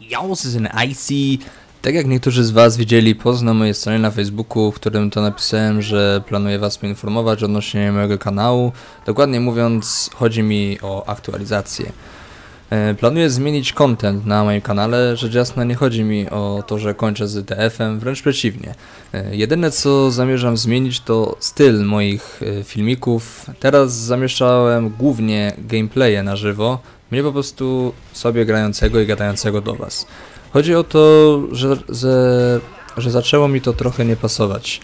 This is an IC. Tak jak niektórzy z Was widzieli post na mojej stronie na Facebooku, w którym to napisałem, że planuję Was poinformować odnośnie mojego kanału. Dokładnie mówiąc, chodzi mi o aktualizację. E, Planuję zmienić content na moim kanale, rzecz jasna nie chodzi mi o to, że kończę z DF-em, wręcz przeciwnie. E, Jedyne co zamierzam zmienić to styl moich e, filmików. Teraz zamieszczałem głównie gameplaye na żywo, mnie po prostu sobie grającego i gadającego do Was. Chodzi o to, że, że, że zaczęło mi to trochę nie pasować.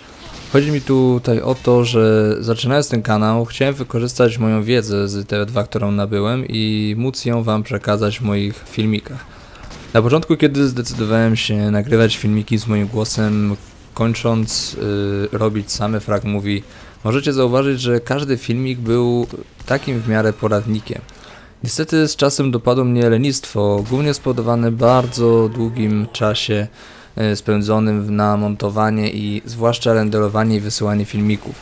Chodzi mi tutaj o to, że zaczynając ten kanał, chciałem wykorzystać moją wiedzę z TV2, którą nabyłem i móc ją Wam przekazać w moich filmikach. Na początku, kiedy zdecydowałem się nagrywać filmiki z moim głosem, kończąc y, robić same frag mówi, możecie zauważyć, że każdy filmik był takim w miarę poradnikiem. Niestety z czasem dopadło mnie lenistwo, głównie spowodowane bardzo długim czasie e, spędzonym na montowanie i zwłaszcza renderowanie i wysyłanie filmików.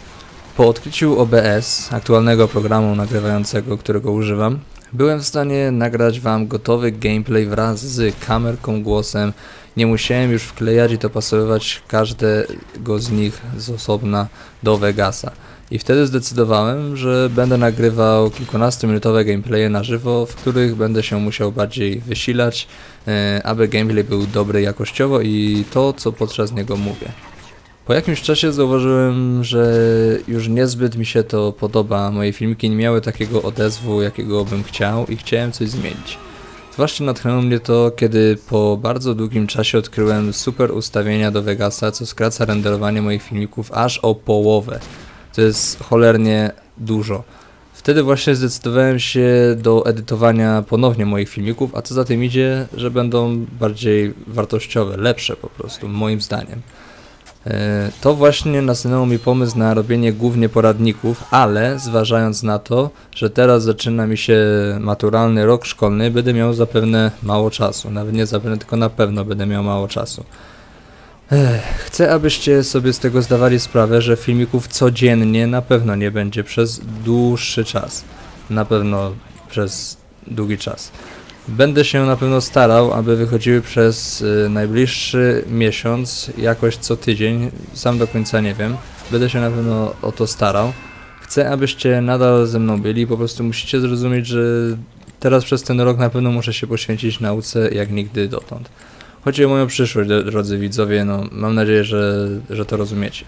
Po odkryciu OBS, aktualnego programu nagrywającego, którego używam, byłem w stanie nagrać Wam gotowy gameplay wraz z kamerką, głosem. Nie musiałem już wklejać i dopasowywać każdego z nich z osobna do Vegasa. I wtedy zdecydowałem, że będę nagrywał kilkunastominutowe gameplaye na żywo, w których będę się musiał bardziej wysilać, e, aby gameplay był dobry jakościowo i to, co podczas niego mówię. Po jakimś czasie zauważyłem, że już niezbyt mi się to podoba. Moje filmiki nie miały takiego odezwu, jakiego bym chciał i chciałem coś zmienić. Zwłaszcza natchnęło mnie to, kiedy po bardzo długim czasie odkryłem super ustawienia do Vegasa, co skraca renderowanie moich filmików aż o połowę. To jest cholernie dużo. Wtedy właśnie zdecydowałem się do edytowania ponownie moich filmików, a co za tym idzie, że będą bardziej wartościowe, lepsze po prostu, moim zdaniem. E, To właśnie nasunęło mi pomysł na robienie głównie poradników, ale zważając na to, że teraz zaczyna mi się maturalny rok szkolny, będę miał zapewne mało czasu. Nawet nie zapewne, tylko na pewno będę miał mało czasu. Chcę, abyście sobie z tego zdawali sprawę, że filmików codziennie na pewno nie będzie przez dłuższy czas. Na pewno przez długi czas. Będę się na pewno starał, aby wychodziły przez y, najbliższy miesiąc, jakoś co tydzień, sam do końca nie wiem. Będę się na pewno o to starał. Chcę, abyście nadal ze mną byli, po prostu musicie zrozumieć, że teraz przez ten rok na pewno muszę się poświęcić nauce jak nigdy dotąd. Chodzi o moją przyszłość, drodzy widzowie, no mam nadzieję, że, że to rozumiecie.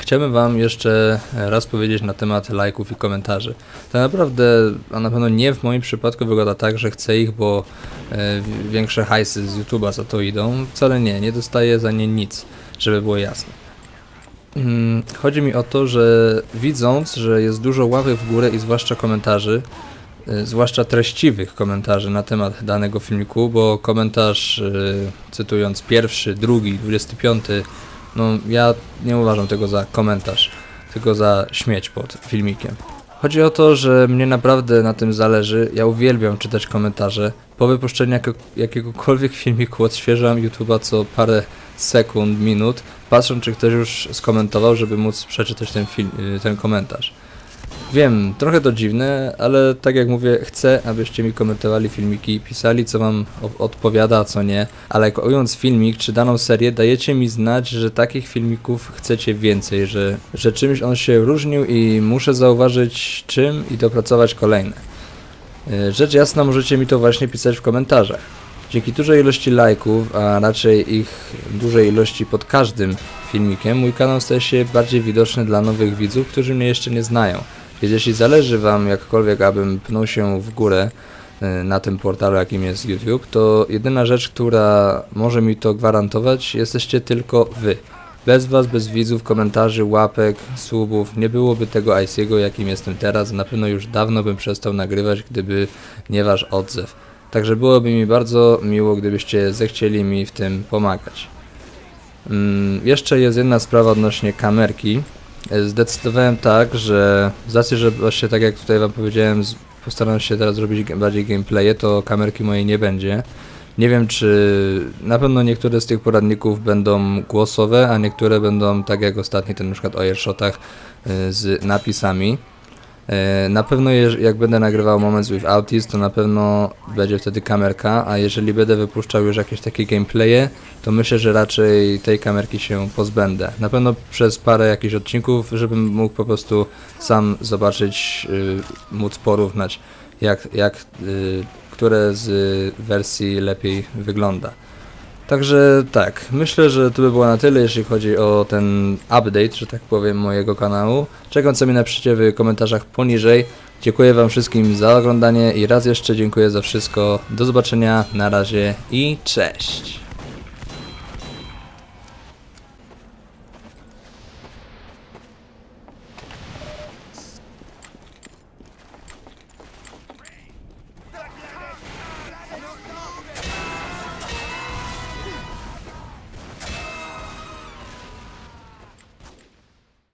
Chciałbym Wam jeszcze raz powiedzieć na temat lajków i komentarzy. Tak naprawdę, a na pewno nie w moim przypadku wygląda tak, że chcę ich, bo e, wi- większe hajsy z YouTube'a za to idą. Wcale nie, nie dostaję za nie nic, żeby było jasne. Mm, Chodzi mi o to, że widząc, że jest dużo łapek w górę i zwłaszcza komentarzy, zwłaszcza treściwych komentarzy na temat danego filmiku, bo komentarz, y, cytując pierwszy, drugi, 25, no ja nie uważam tego za komentarz, tylko za śmieć pod filmikiem. Chodzi o to, że mnie naprawdę na tym zależy. Ja uwielbiam czytać komentarze. Po wypuszczeniu jako, jakiegokolwiek filmiku odświeżam YouTube'a co parę sekund, minut, patrząc czy ktoś już skomentował, żeby móc przeczytać ten, film, y, ten komentarz. Wiem, trochę to dziwne, ale tak jak mówię, chcę, abyście mi komentowali filmiki, pisali co wam odpowiada, a co nie, ale jak oglądając filmik czy daną serię, dajecie mi znać, że takich filmików chcecie więcej, że, że czymś on się różnił i muszę zauważyć czym i dopracować kolejne. Y, Rzecz jasna, możecie mi to właśnie pisać w komentarzach. Dzięki dużej ilości lajków, a raczej ich dużej ilości pod każdym filmikiem, mój kanał staje się bardziej widoczny dla nowych widzów, którzy mnie jeszcze nie znają. Więc jeśli zależy Wam jakkolwiek, abym pnął się w górę y, na tym portalu, jakim jest YouTube, to jedyna rzecz, która może mi to gwarantować, jesteście tylko Wy. Bez Was, bez widzów, komentarzy, łapek, subów, nie byłoby tego IC'ego, jakim jestem teraz. Na pewno już dawno bym przestał nagrywać, gdyby nie Wasz odzew. Także byłoby mi bardzo miło, gdybyście zechcieli mi w tym pomagać. Mm, jeszcze jest jedna sprawa odnośnie kamerki. E, Zdecydowałem tak, że z racji, że właśnie tak jak tutaj wam powiedziałem, postaram się teraz zrobić bardziej gameplaye, to kamerki mojej nie będzie. Nie wiem czy na pewno niektóre z tych poradników będą głosowe, a niektóre będą tak jak ostatni ten na przykład o airshotach y, z napisami. E, Na pewno jak będę nagrywał Moments with Autis, to na pewno będzie wtedy kamerka, a jeżeli będę wypuszczał już jakieś takie gameplaye, to myślę, że raczej tej kamerki się pozbędę. Na pewno przez parę jakichś odcinków, żebym mógł po prostu sam zobaczyć, y, móc porównać, jak, jak y, które z wersji lepiej wygląda. Także tak, myślę, że to by było na tyle, jeśli chodzi o ten update, że tak powiem, mojego kanału. Czekam co mi napiszecie w komentarzach poniżej. Dziękuję Wam wszystkim za oglądanie i raz jeszcze dziękuję za wszystko. Do zobaczenia, na razie i cześć!